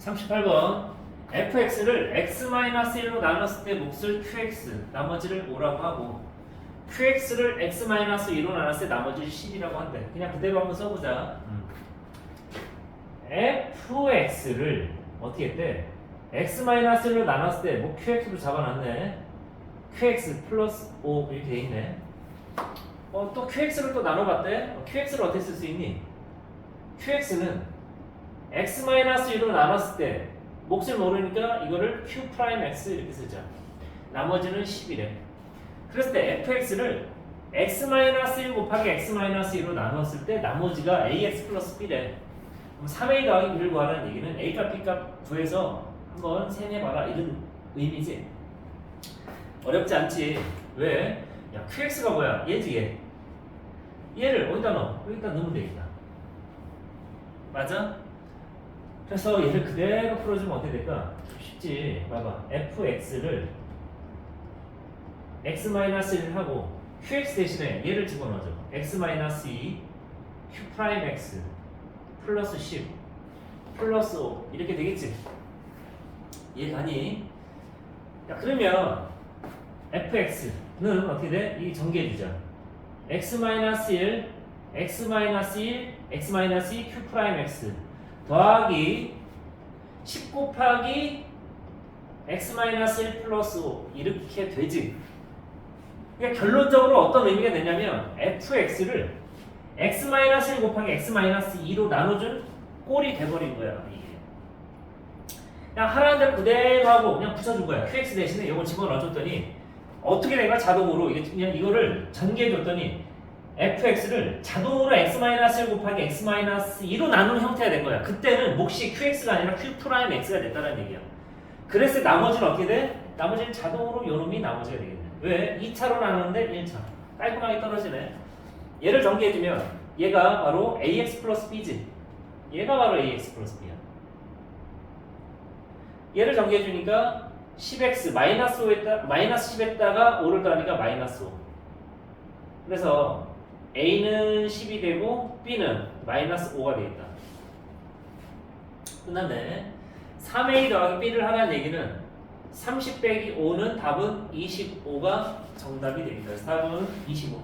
38번 fx를 x-1로 나눴을 때 몫을 qx 나머지를 5라고 하고 qx를 x-2로 나눴을 때 나머지를 10이라고 한대 그냥 그대로 한번 써보자 음. fx를 어떻게 했대? x-1로 나눴을 때 뭐 qx로 잡아놨네 qx 플러스 5 이렇게 돼 있네 어, 또 qx를 또 나눠봤대 어, qx를 어떻게 쓸 수 있니? qx는 x-1로 나눴을 때 몫을 모르니까 이거를 q 프라임 x 이렇게 쓰자. 나머지는 10이래. 그랬을 때 fx를 x-1 곱하기 x-2로 나눴을 때 나머지가 ax 플러스 b래. 그럼 3a 더하기 b를 구하라는 얘기는 a값 b값 구해서 한번 세내봐라 이런 의미지. 어렵지 않지. 왜? 야 qx가 뭐야? 얘지 얘. 얘를 어디다 넣어? 여기다 넣으면 되겠다. 맞아? 그래서 얘를 그대로 풀어주면 어떻게 될까? 쉽지. 봐봐. fx를 x-1을 하고 qx 대신에 얘를 집어넣어줘. x-2 q 프라임 x 플러스 10 플러스 5 이렇게 되겠지? 이해 가니? 야 그러면 fx는 어떻게 돼? 이 전개해주자. x-1 x-1 x-2 q 프라임 x 더하기 10 곱하기 x-1 플러스 5 이렇게 되지. 그러니까 결론적으로 어떤 의미가 되냐면 fx를 x-1 곱하기 x-2로 나눠준 꼴이 돼버린 거야. 그냥 하라는 대로 그대로 하고 그냥 붙여준 거야. qx 대신에 이걸 집어넣어줬더니 어떻게 내가 자동으로 이게 그냥 이거를 전개해줬더니 fx를 자동으로 x-1 곱하기 x-2로 나누는 형태가 된 거야. 그때는 몫이 qx가 아니라 q 프라임 x가 됐다는 얘기야. 그래서 나머지는 어떻게 돼? 나머지는 자동으로 요놈이 나머지가 되겠네. 왜? 2차로 나누는데 1차. 깔끔하게 떨어지네. 얘를 전개해주면 얘가 바로 ax 플러스 b지. 얘가 바로 ax 플러스 b야. 얘를 전개해주니까 10x 마이너스 5에다 마이너스 10에다가 5를 더하니까 마이너스 5. 그래서 a는 10이 되고 b는 마이너스 5가 되겠다. 끝났네. 3a 더하기 b를 하라는 얘기는 30 빼기 5는 답은 25가 정답이 됩니다. 답은 25.